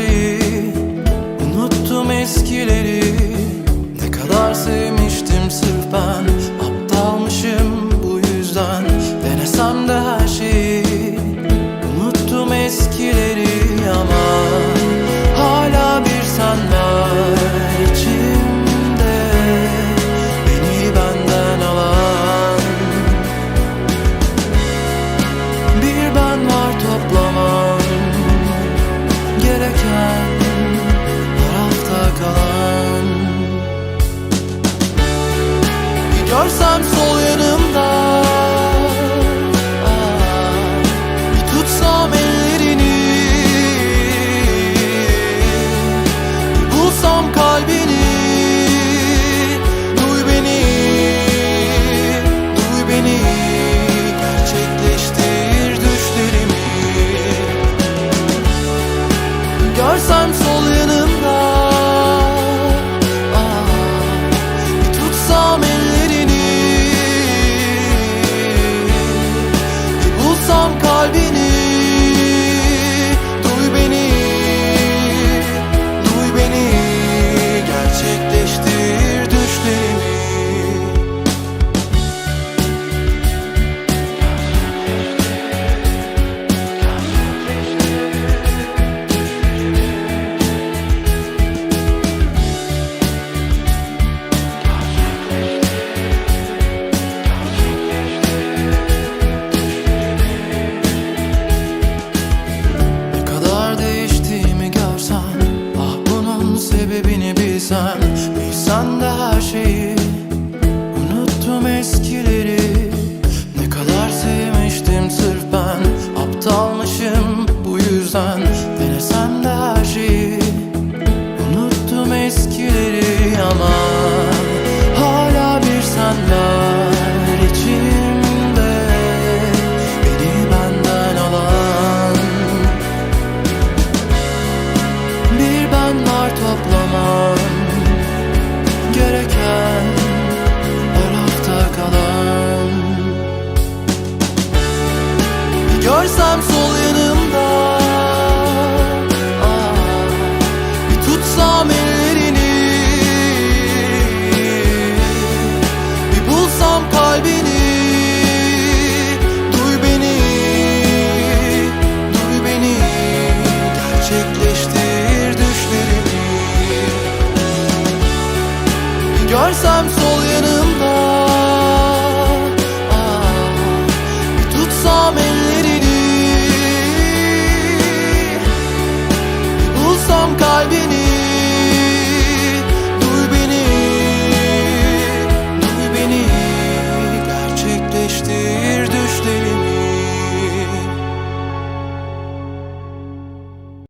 şeyi Unuttum eskileri. Ne kadar sevmiştim sırf ben. some. I've been unuttum eskileri. Ne kadar sevmiştim sırf ben. Aptalmışım bu yüzden. tutsam sol yanımda. Ah, bir tutsam ellerini. Bir bulsam kalbini. Duy beni Duy beni. Gerçekleştir düşlerimi Bir görsem sol